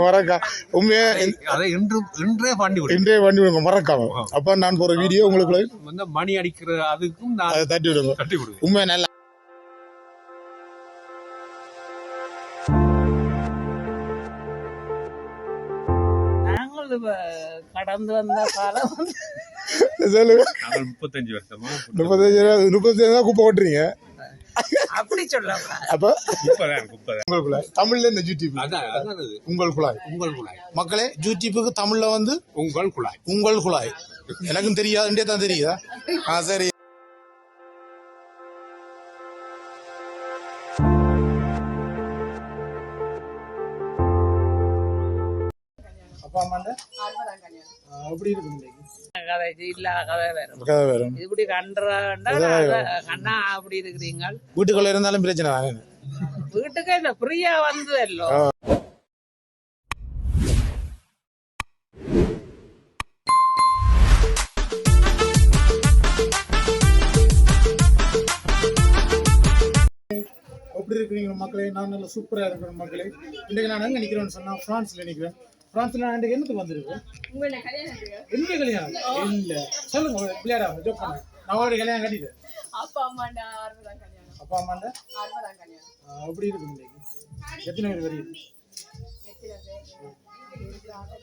மறக்கா. உண்மையா அதை இன்று இன்றே பண்ணி விடு. இன்றைய வண்டி விடுங்க மறக்காம அப்ப நான் போற வீடியோ உங்களுக்கு வந்து மணி அடிக்கிற அதுக்கும் நான் அதை தட்டி விடுங்க. கட்டி விடுவேன். உண்மையா நல்லா நாங்கள் இப்ப கடந்து வந்த காலம் முப்பத்தஞ்சு வருஷமா முப்பத்தஞ்சு முப்பத்தஞ்சு தான் குப்பை ஓட்டுறீங்க அப்படி சொல்ல அப்ப? உங்களுக்குள்ள தமிழ்ல இந்த யூடியூப் அதான் அதான் அது உங்கள் குழாய். உங்கள் குழாய். மக்களே யூடியூபுக்கு தமிழ்ல வந்து உங்கள் குழாய். உங்கள் குழாய். எனக்கும் தெரியாது இண்டே தான் தெரியுதா? ஆ சரி. அப்பா அம்மாண்ட எப்படி இருக்கு கதை இல்ல கதை வரும். கதை வரும். இது இப்படி கண்டுறா கண்ணா அப்படி இருக்கிறீங்க வீட்டுக்குள்ள இருந்தாலும் பிரச்சனை தானே. வீட்டுக்கே இந்த ஃப்ரீயா வந்ததல்லோ எப்படி இருக்கிறீங்க மக்களே? நான் நல்ல சூப்பரா இருக்கிறேன் மக்களே. இன்றைக்கு நான் எங்க நிக்கிறேன்னு சொன்னா பிரான்ஸ்ல நிக்கிறேன். பிரான்ஸ்ல நான் என்னத்துக்கு வந்திருக்கேன் என்னுடைய கல்யாணம் இல்ல. சொல்லுங்க பிள்ளையாரா ஜோக் பண்ண. நான் அவருடைய கல்யாணம் கட்டிட்டேன் அப்பா அம்மாண்டா அறுபதாம் கல்யாணம். அப்பா அம்மாண்ட? கல்யாணம். ஆ, எப்படி இருக்கு எத்தனை பேர் வருது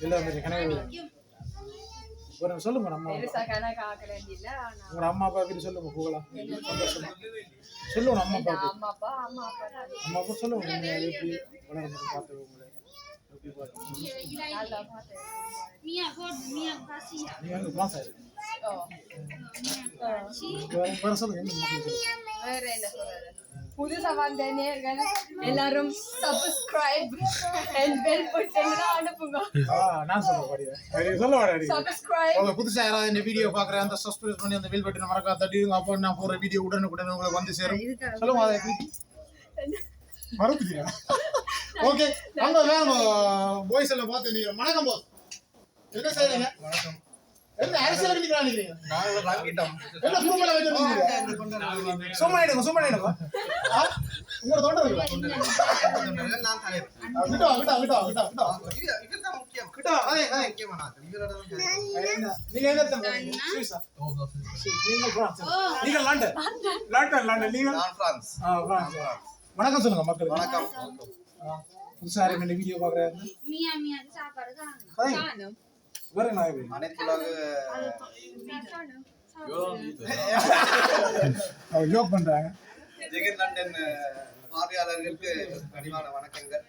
எல்லாம் பேர் கனவு. ஒரு சொல்லுங்க நம்ம உங்க அம்மா அப்பா பேர் சொல்லுங்க போகலாம் சொல்லுங்க அம்மா அப்பா. அம்மா அப்பா. அம்மா அம்மா சொல்லுங்க நீங்க எப்படி வளர்ந்து பார்த்து உங்களை புதுசா வந்த நேர்கள் எல்லாரும் சப்ஸ்கிரைப் அண்ட் பெல் பட்டனை அனுப்புங்க. நான் சொல்ல புதுசா யாராவது இந்த வீடியோ பாக்குற அந்த சப்ஸ்கிரைப் பண்ணி அந்த பில் பட்டனை மறக்காம தட்டிடுங்க. அப்போ நான் போற வீடியோ உடனுக்குடன் உங்களுக்கு வந்து சேரும். சொல்லுங்க அதை மறந்துட்டியா? ஓகே அங்க வேணும். பாய்ஸ் எல்லாம் பார்த்து நீங்க வணக்கம் போஸ் என்ன செய்றீங்க வணக்கம். என்ன அரசியல் நிக்கிறாங்க? நீங்க என்ன குடும்பல வச்சிருக்கீங்க சும்மா எடுங்க சும்மா எடுங்க ஆ? உங்களோட தொண்டை இருக்கா? விட்டா விட்டா விட்டா விட்டா விட்டா விட்டா அதே அதே நீங்க எங்க தங்க சுவிஸா நீங்க பிரான்ஸ் நீங்க லண்டன். லண்டன். லண்டன் நீங்க? ஆ பிரான்ஸ் வணக்கம் சொல்லுங்க மக்கள் வணக்கம். புதுசா யாரும் வீடியோ மியா சாப்பாடு தான் வேற நான் எப்படி அவர் ஜோக் பண்றாங்க. ஜெகன் லண்டன் பார்வையாளர்களுக்கு கனிவான வணக்கங்கள்.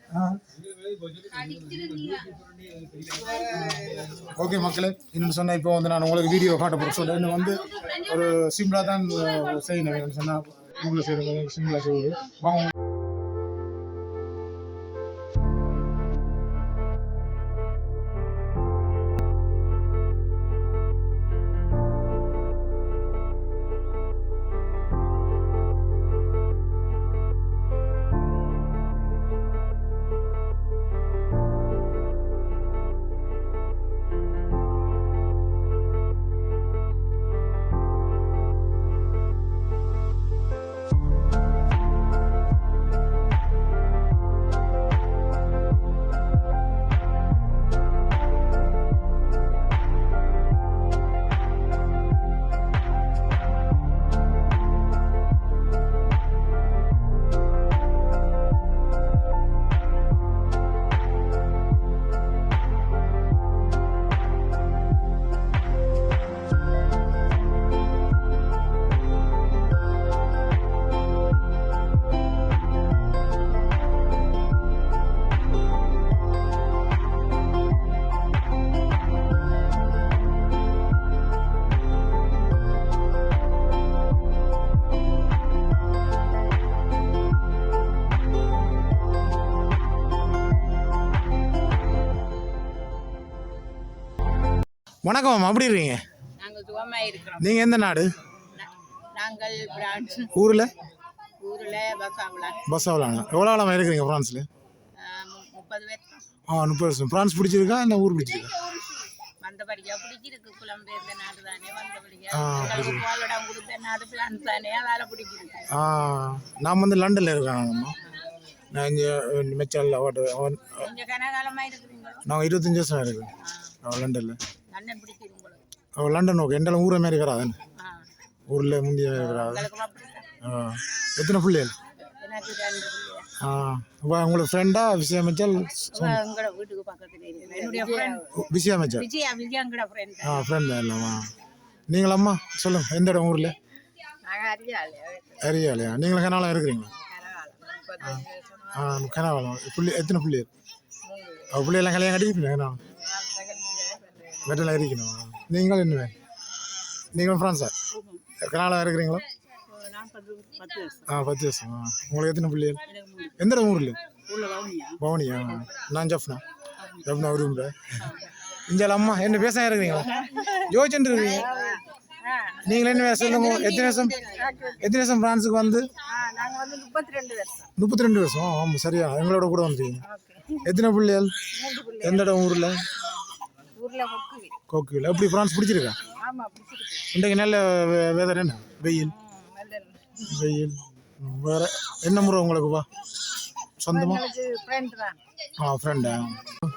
ஓகே மக்களே இன்னும் சொன்னா இப்போ வந்து நான் உங்களுக்கு வீடியோ காட்ட போகிறேன் இன்னும் வந்து ஒரு சிம்பிளாக தான் செய்யணும். சொன்னால் உங்களை செய்யறது சிம்பிளாக செய்யுது வாங்க வணக்கம் அப்படி இருக்கீங்க? நாங்கள் இருக்கிறோம். நீங்கள் எந்த நாடு? நாங்கள் பிரான்ஸ். ஊரில்? ஊர்ல பசாவுல. பஸ் ஆகலாண்ணா எவ்வளோ காலமாக இருக்கிறீங்க ஃப்ரான்ஸில் முப்பது பேர். ஆ முப்பது வருஷம். ஃப்ரான்ஸ் பிடிச்சிருக்கா? இல்லை ஊர் பிடிச்சிருக்கா? வந்தபடியா பிடிச்சிருக்கு. புலம்பெயர்ந்த நாடு தானே வந்தபடியா ஆ, எங்களுக்கு வாழ்விடம் கொடுத்த நாடு பிரான்ஸ் தானே வேலை பிடிச்சிருக்கு. ஆ நான் வந்து லண்டனில் இருக்கேன் நான் இங்கே கனகாலமா இருக்கிறீங்களோ? நாங்கள் இருபத்தஞ்சி வருஷம் இருக்கு அவன் லண்டனில். அண்ணன் உங்களுக்கு. லண்டன் நோக்கு. எண்டெல்லாம் ஊரை மாதிரி வராதுன்னு ஊரில் முந்திய மாதிரி வராது எத்தனை பிள்ளைகள்? ஆ. உங்களுக்கு ஃப்ரெண்டா விஷயம் மெச்சல் எங்களோட வீட்டுக்கு பக்கத்துல இருக்கு. என்னுடைய ஃப்ரெண்ட் பிஸியா மெச்சல் விஜயா விஜயா எங்கட ஃப்ரெண்ட் ஆ ஃப்ரெண்ட் இல்லைம்மா நீங்கள் அம்மா சொல்லுங்கள் எந்த இடம் ஊரில்? அறியாலையா நீங்களும் கனாலம் இருக்கிறீங்களா? ஆ. கனாலம் புள்ளி எத்தனை பிள்ளைகள்? பிள்ளையெல்லாம் கல்யாணம் கட்டிக்கிட்டு கனாலம் வெட்டில் இருக்கணும் நீங்களும் என்ன நீங்களும் ஃப்ரான்ஸா? கனாலம் இருக்கிறீங்களா? ஆ பத்து வருஷம். ஆ உங்களுக்கு எத்தனை பிள்ளைகள் எந்த இடம் ஊரில்? உள்ள பவனியா? நான் ஜப்னா ஜப்னா ஒரு இங்கே அம்மா என்ன பேச இருக்கிறீங்களா யோசிச்சுட்டு இருக்கீங்க நீங்கள் என்ன சொல்லுங்க? எத்தனை வருஷம்? எத்தனை வருஷம் பிரான்ஸுக்கு வந்து? முப்பத்தி ரெண்டு வருஷம். ஆமாம் சரியா. எங்களோட கூட வந்துருக்கீங்க. எத்தனை பிள்ளைகள்? எந்த இடம் ஊரில் கோக்கில் எப்படி பிரான்ஸ் பிடிச்சிருக்கா? இன்றைக்கு நல்ல வேதர் என்ன? வெயில். வெயில். வேற என்ன முறை உங்களுக்கு வா? சொந்தமா? ஆ ஃப்ரெண்டா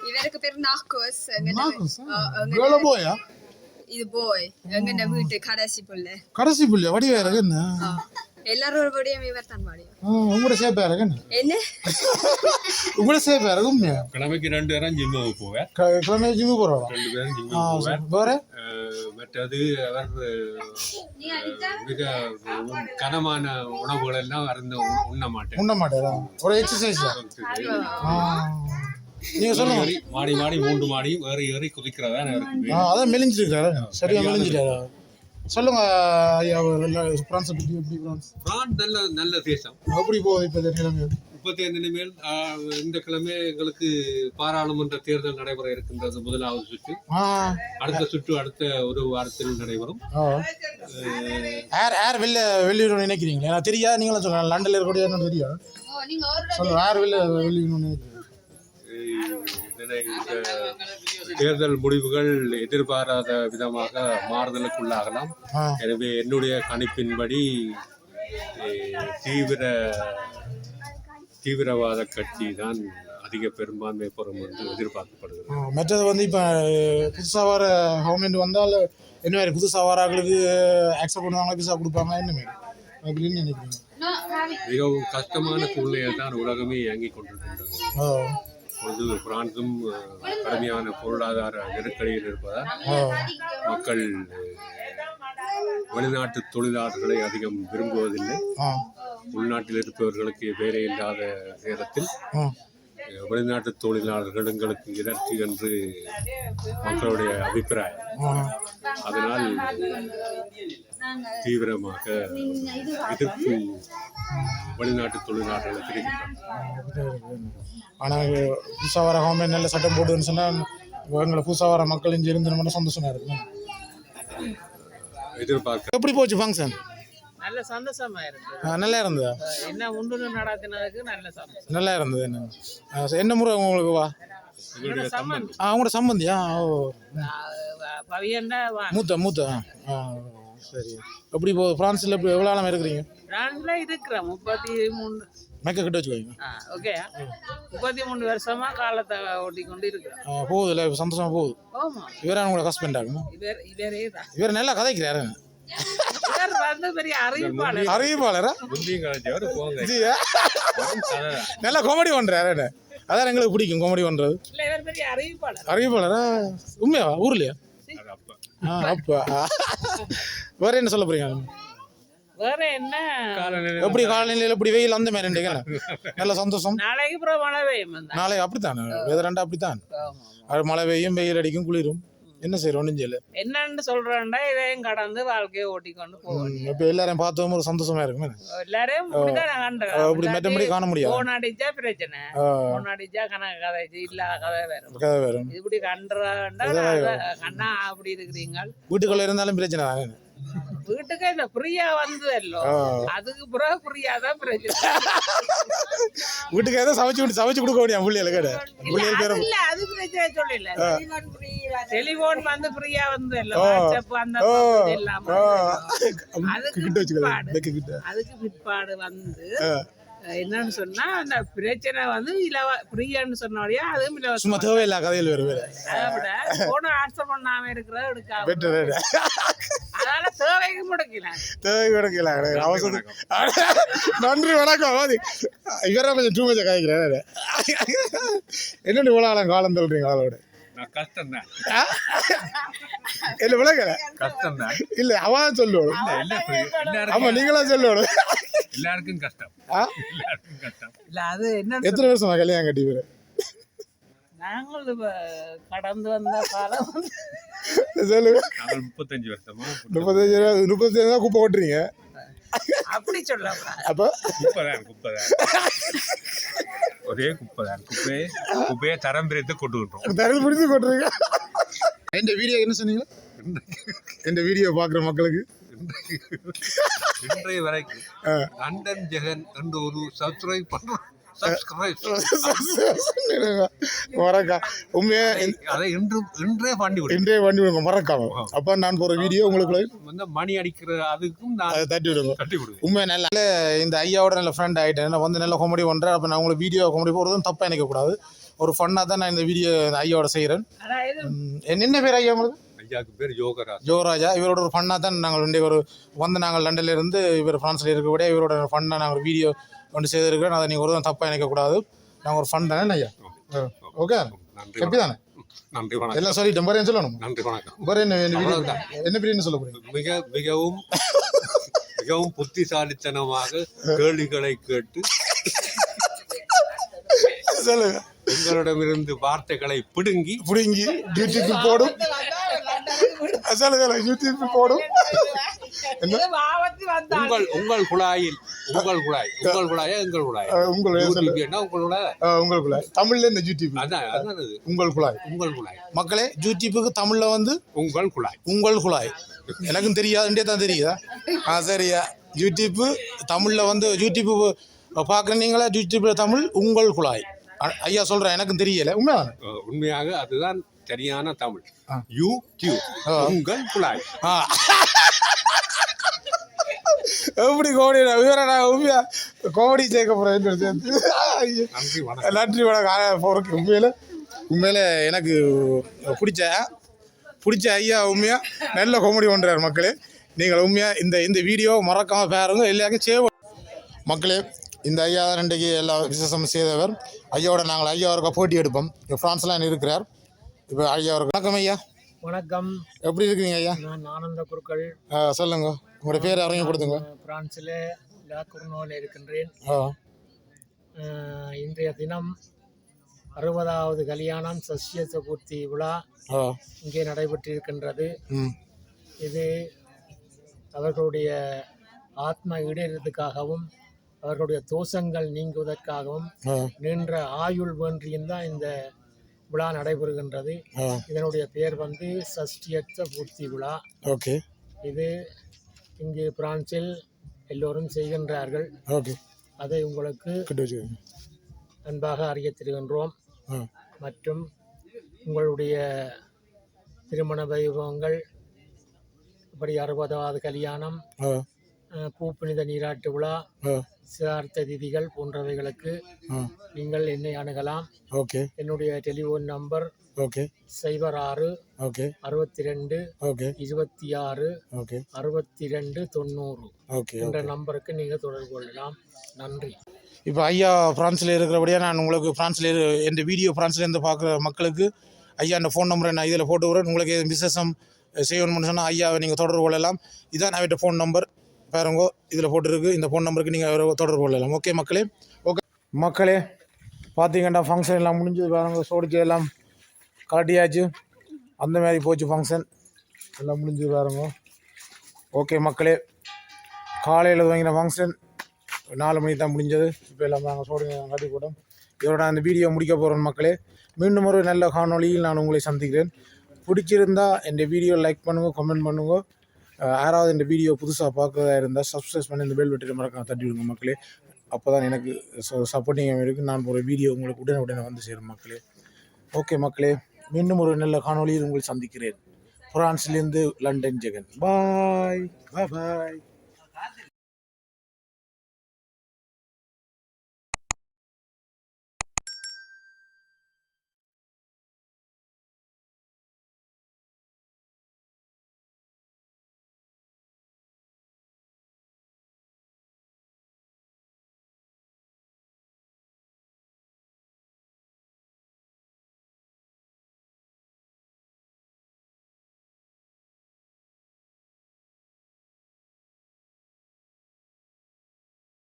இவருக்கு பேர் நாக்கோஸ். கேர்ள போயா இது போய் எங்க வீட்டு கடைசி புள்ள. கடைசி பிள்ளை வடி வேற என்ன எல்லாரோட படியும் இவர் தான் படியும் ஆ, உங்களோட சேப்பா இருக்கு என்ன என்ன? உங்களோட சேப்பா இருக்கு உண்மையா? கிழமைக்கு ரெண்டு பேரும் ஜிம்முக்கு போவேன். க- கிழமை ஜிம்மு போறவா? ரெண்டு பேரும் ஆ ஜிம்முக்கு போவேன். வேற? மற்றது அவர் மிக கனமான உணவுகள் எல்லாம் அருந்து உண்ண- மாட்டேன். உண்ண மாட்டேரா ஒரு எக்ஸசைஸ் நீங்க சொல்லுங்க. மாடி மாடி மூன்று மாடியும் ஏறி ஏறி குதிக்கிறதா இருக்குது அதான் மெலிஞ்சிருக்காரு சரியா மெலிஞ்சிட்டாரா? சொல்லுங்க ஐயா பிரான்ஸ் பத்தி எப்படி பிரான்ஸ் பிரான்ஸ் நல்ல நல்ல தேசம். எப்படி போகுது இப்போ நிலைமை முப்பத்தி ஐந்து இந்த கிழமை எங்களுக்கு பாராளுமன்ற தேர்தல் நடைபெற இருக்கின்றது முதலாவது சுற்று. அடுத்த சுற்று அடுத்த ஒரு வாரத்தில் நடைபெறும். ஆ. ஏர் ஏர் வெளில வெளியிடணும்னு நினைக்கிறீங்களா? எனக்கு தெரியாது நீங்களும் சொல்லலாம் லண்டன்ல இருக்கக்கூடிய தெரியும் சொல்லுங்க ஏர் வெளில நினைக்கிறீங்க? இந்த தேர்தல் முடிவுகள் எதிர்பாராத விதமாக மாறுதலுக்குள்ளாகலாம். எனவே என்னுடைய கணிப்பின்படி தீவிர தீவிரவாத கட்சி தான் அதிக பெரும்பான்மை பெறும் என்று எதிர்பார்க்கப்படுகிறது. ஆ, மற்றது வந்து இப்போ புதுசாக வர கவர்மெண்ட் வந்தால் என்ன மாதிரி புதுசாக வர ஆட்களுக்கு அக்செப்ட் பண்ணுவாங்க விசா கொடுப்பாங்களா என்ன மாதிரி? அப்படின்னு மிகவும் கஷ்டமான சூழ்நிலையில் தான் உலகமே இயங்கிக் கொண்டிருக்கின்றது. ஓ பொழுது பிரான்சும் கடுமையான பொருளாதார நெருக்கடியில் இருப்பதால் மக்கள் வெளிநாட்டு தொழிலாளர்களை அதிகம் விரும்புவதில்லை. உள்நாட்டில் இருப்பவர்களுக்கு வேலை இல்லாத நேரத்தில் வெளிநாட்டு தொழிலாளர்கள் எங்களுக்கு எதற்கு என்று மக்களுடைய அபிப்பிராயம். அதனால் தீவிரமாக எதிர்ப்பு வெளிநாட்டு தொழிலாளர்களை தெரிவிக்கிறார் ஆனால் புதுசாக வர கவர்மெண்ட் நல்ல சட்டம் போட்டுன்னு சொன்னால் எங்களை புதுசாக வர மக்கள் இங்கே இருந்து மட்டும் சந்தோஷமா இருக்கு எதிர்பார்க்க எப்படி போச்சு ஃபங்க்ஷன் நல்ல சந்தோஷமா நல்லா இருந்ததா? என்ன முன்னு நடத்தினதுக்கு நல்ல சந்தோஷம். நல்லா இருந்தது என்ன? என்ன முறை உங்களுக்கு வா? உங்களோட சம்பந்தியா? ஓ. பவியண்டா வா. மூத்த மூத்த ஆ. ஆ சரி. எப்படி போ ஃப்ரான்ஸில் இப்போ எவ்வளோ ஆழம் இருக்கிறீங்க? பிரான்ஸ்ல இருக்கிறேன். முப்பத்தி மூணு. மேக்க கிட்ட வச்சுக்கோங்க. ஆ ஓகே முப்பத்தி மூணு வருஷமா காலத்தை ஓட்டி கொண்டு இருக்கிறேன் போகுதுல்ல? இப்ப சந்தோஷமா போகுது. ஆமா. இவரா உங்களோட ஹஸ்பண்ட் ஆகும் இவர் இவரே தான். இவர் நல்லா கதைக்கிறாரு. இவர் வந்து பெரிய அறிவிப்பாளர். நல்லா காமெடி பண்றாரு. அதான் எங்களுக்கு பிடிக்கும் காமெடி பண்றது. இல்ல இவர் பெரிய அறிவிப்பாளர். அறிவிப்பாளரா? உண்மையாவா ஊர்லயா? அப்ப. வேற என்ன சொல்ல போறீங்க? வேற என்ன? காலநிலை எப்படி காலநிலையில எப்படி வெயில் அந்த மாதிரி இருந்தீங்க? நல்ல சந்தோஷம். நாளைக்கு அப்புறம் மழை பெய்யும். வந்தா. நாளை அப்படித்தான். வெதரண்டா அப்படித்தான். மழை பெய்யும் வெயில் அடிக்கும் குளிரும். என்ன செய்யறோம் ஒன்றும் செய்யல. என்னன்னு சொல்றேன்டா இதையும் கடந்து வாழ்க்கையை ஓட்டிக்கொண்டு போவோம் இப்போ எல்லாரையும் பார்த்தோம் ஒரு சந்தோஷமா இருக்குமே எல்லாரையும். அப்படி மற்றபடி காண முடியாது. போன் அடிச்சா பிரச்சனை. போன் அடிச்சா கணக்கு கதை இல்லாத கதை வேற. கதை வரும் இப்படி கண்டாண்டா கண்ணா அப்படி இருக்கிறீங்க. வீட்டுக்குள்ள இருந்தாலும் பிரச்சனை தானே வீட்டுக்கு இந்த பிரியா வந்ததல்லோ. அதுக்கு பிறகு பிரியா தான் பிரச்சனை வீட்டுக்கு ஏதோ சமைச்சு விட்டு சமைச்சு கொடுக்க முடியும் புள்ளியல கடை புள்ளியல் பேர இல்ல அது பிரச்சனை சொல்லல டெலிபோன் வந்து பிரியா வந்ததல்லோ. வாட்ஸ்அப் அந்த எல்லாம். அதுக்கு பிற்பாடு அதுக்கு பிற்பாடு வந்து. என்னன்னு சொன்னா அந்த பிரச்சனை வந்து இலவ ஃப்ரீயான்னு சொன்னோடய அதுவும் சும்மா இலவசம் தேவையில்லா கதையில் வேறு வேறு. அதை விட போன ஆன்சர் பண்ணாம இருக்கிறத எடுக்காம. பெட்டர் அதனால தேவைக்கு முடக்கல. தேவை கிடைக்கல அவசரம் நன்றி வணக்கம். வாதி இவரா கொஞ்சம் டூ மச்சா காய்க்கிறேன் என்னென்ன இவ்வளோ காலம் தள்ளுறீங்க ஆளோட? நான் கஷ்டம்தான். இல்லை விளக்கல? கஷ்டம்தான். இல்லை அவன் ஆமா நீங்களா சொல்லணும் எல்லாருக்கும் கஷ்டம்? எல்லாருக்கும் கஷ்டம். இல்ல அது என்னன்னு எத்தனை வருஷமா கல்யாணம் கட்டி பேரு நாங்கள் கடந்து வந்த காலம் சொல்லுங்க முப்பத்தஞ்சு வருஷமா முப்பத்தஞ்சு முப்பத்தஞ்சு தான் குப்பை ஓட்டுறீங்க? அப்படி சொல்ல அப்போ? குப்பைதான் குப்பைதான். ஒரே குப்பைதான் குப்பையை குப்பையை தரம் பிரித்து கொண்டு விட்டுரும். தரது பிடிச்சி கொட்டுறீங்க? இந்த வீடியோ என்ன சொன்னீங்க? இந்த வீடியோ பார்க்குற மக்களுக்கு. இன்றைய வரைக்கும் லண்டன் ஜெகன் என்று ஒரு சப்ஸ்கிரைப் சப்ஸ்கிரைப் மறக்கா உண்மையா அதை இன்று இன்றே பண்ணி இன்றைய வண்டி விடுங்க மறக்காம. அப்போ நான் போகிற வீடியோ உங்களுக்கு வந்து மணி அடிக்கிற அதுக்கும் நான் அதை தட்டி விடுங்க. கட்டி விடுவேன் உண்மை நல்ல இந்த ஐயாவோட நல்ல ஃப்ரெண்ட் ஆகிட்டேன் நான் வந்து நல்ல காமெடி பண்ணுறேன் அப்போ நான் உங்களுக்கு வீடியோ காமெடி போகிறதும் தப்பாக நினைக்கக்கூடாது ஒரு ஃபன்னாக தான் நான் இந்த வீடியோ இந்த ஐயாவோட செய்கிறேன் என்ன பேர் ஐயா உங்களுக்கு? ஐயாவுக்கு பேர் யோகராஜ். ஜோராஜா இவரோட ஒரு ஃபன்னாக தான் நாங்கள் வந்து ஒரு வந்து நாங்கள் லண்டன்ல இருந்து இவர் ஃப்ரான்ஸில் இருக்கக்கூடிய இவரோட ஃபன்னாக நாங்கள் ஒரு வீடியோ ஒன்று செய்திருக்கிறோம். அதை நீங்கள் ஒரு தான் தப்பாக நினைக்கக்கூடாது நாங்கள் ஒரு ஃபன் தானே ஐயா? ஓகே. நன்றி எப்படி தானே? நன்றி வணக்கம். எல்லாம் சொல்லிட்டேன் பாரு சொல்லணும்? நன்றி வணக்கம். பாரு என்ன என்ன வீடியோ அவ்வளவுதான். என்ன பிரியாணி சொல்ல போறீங்க? மிக மிகவும் மிகவும் புத்திசாலித்தனமாக கேள்விகளை கேட்டு சொல்லுங்க. உங்களிடமிருந்து வார்த்தைகளை பிடுங்கி பிடுங்கி யூடியூப் போடும். சொல்லுங்க யூடியூப் போடும். உங்கள் உங்கள் குழாயில். உங்கள் குழாய் உங்கள் குழாயா எங்கள் குழாய்? உங்கள் என்ன உங்கள் குழாய் உங்கள் குழாய். தமிழ்ல இந்த யூடியூப் அதான் அதான் அது உங்கள் குழாய். உங்கள் குழாய். மக்களே யூடியூப்புக்கு தமிழ்ல வந்து உங்கள் குழாய். உங்கள் குழாய். எனக்கும் தெரியாது தான் தெரியுதா? ஆ சரியா. யூடியூப்பு தமிழில் வந்து யூடியூப்பு பார்க்குற நீங்களா? யூடியூப்பில் தமிழ் உங்கள் குழாய். ஐயா சொல்கிறேன் எனக்கும் தெரியல. உண்மைதானே? உண்மையாக அதுதான் சரியான தமிழ். ஆ. யூடியூப் ஆ. உங்கள் குழாய். எப்படி கோடி விவரம் நான் உண்மையா? கோடி சேர்க்க ஐயோ. நன்றி வணக்கம். போகிறக்கு உண்மையில் உண்மையில் எனக்கு பிடிச்ச பிடிச்ச ஐயா உண்மையா? நல்ல காமெடி பண்ணுறாரு மக்களே. நீங்கள் உண்மையா இந்த இந்த வீடியோ மறக்காம பாருங்க எல்லாருக்கும் சேவ் மக்களே இந்த ஐயா தான் இன்றைக்கு எல்லா விசேஷமும் செய்தவர். ஐயாவோட நாங்கள் ஐயா அவருக்கு போட்டி எடுப்போம். ஃப்ரான்ஸ்லாம் இருக்கிறார். இப்போ ஐயா அவருக்கு வணக்கம் ஐயா. வணக்கம். எப்படி இருக்கீங்க ஐயா? நான் ஆனந்த குருக்கள். சொல்லுங்க. உங்களோட பேர் அறிமுகப்படுத்துங்க. பிரான்சில் லாக்குர்னோவில் இருக்கின்றேன். இன்றைய தினம் அறுபதாவது கல்யாணம் சசிய சதுர்த்தி விழா இங்கே நடைபெற்றிருக்கின்றது. இது அவர்களுடைய ஆத்ம ஈடேறதுக்காகவும் அவர்களுடைய தோஷங்கள் நீங்குவதற்காகவும் நின்ற ஆயுள் வேண்டியும் தான் இந்த விழா நடைபெறுகின்றது. இதனுடைய பெயர் வந்து சஷ்டியற்ற பூர்த்தி விழா. ஓகே. இது இங்கு பிரான்சில் எல்லோரும் செய்கின்றார்கள். ஓகே. அதை உங்களுக்கு அன்பாக அறியத் தருகின்றோம். மற்றும் உங்களுடைய திருமண வைபவங்கள் இப்படி அறுபதாவது கல்யாணம் பூப்புனித நீராட்டு விழா சிதார்த்த திதிகள் போன்றவைகளுக்கு நீங்கள் என்னை அணுகலாம். ஓகே. என்னுடைய டெலிஃபோன் நம்பர் ஓகே. சைபர் ஆறு ஓகே. அறுபத்தி ரெண்டு ஓகே. இருபத்தி ஆறு ஓகே. அறுபத்தி ரெண்டு தொண்ணூறு ஓகே என்ற நம்பருக்கு நீங்கள் தொடர்பு கொள்ளலாம். நன்றி. இப்போ ஐயா ஃப்ரான்ஸில் இருக்கிறபடியாக நான் உங்களுக்கு ஃப்ரான்ஸில் இரு இந்த வீடியோ ஃப்ரான்ஸ்லேருந்து பார்க்குற மக்களுக்கு ஐயா அந்த ஃபோன் நம்பரை நான் இதில் போட்டு விடுறேன். உங்களுக்கு விசேஷம் செய்யணும்னு சொன்னால் ஐயாவை நீங்கள் தொடர்பு கொள்ளலாம். இதான் அவர்கிட்ட ஃபோன் நம்பர் பாருங்கோ இதில் போட்டிருக்கு. இந்த ஃபோன் நம்பருக்கு நீங்கள் தொடர்பு கொள்ளலாம். ஓகே மக்களே? ஓகே மக்களே பார்த்தீங்கன்னா ஃபங்க்ஷன் எல்லாம் முடிஞ்சது பாருங்க. சோடிச்சு எல்லாம் காட்டியாச்சு அந்த மாதிரி போச்சு ஃபங்க்ஷன் எல்லாம் முடிஞ்சது பாருங்க. ஓகே மக்களே. காலையில் வாங்கின ஃபங்க்ஷன் நாலு மணிக்கு தான் முடிஞ்சது. இப்போ எல்லாம் நாங்கள் சோடிங்க கட்டி போட்டோம். இதோட நான் இந்த வீடியோ முடிக்க போகிறேன் மக்களே. மீண்டும் ஒரு நல்ல காணொலியில் நான் உங்களை சந்திக்கிறேன். பிடிச்சிருந்தா என் வீடியோ லைக் பண்ணுங்கள் கமெண்ட் பண்ணுங்கள் யாராவது இந்த வீடியோ புதுசாக பார்க்கறதா இருந்தால் சப்ஸ்கிரைப் பண்ணி இந்த பெல் வெட்டியில் மறக்காம தட்டி விடுங்க மக்களே. அப்போ தான் எனக்கு சப்போர்ட்டிங் இருக்குது நான் ஒரு வீடியோ உங்களுக்கு உடனே உடனே வந்து சேரும் மக்களே. ஓகே மக்களே மீண்டும் ஒரு நல்ல காணொலியில் உங்களை சந்திக்கிறேன். ஃப்ரான்ஸ்லேருந்து லண்டன் ஜெகன். பாய் பாய்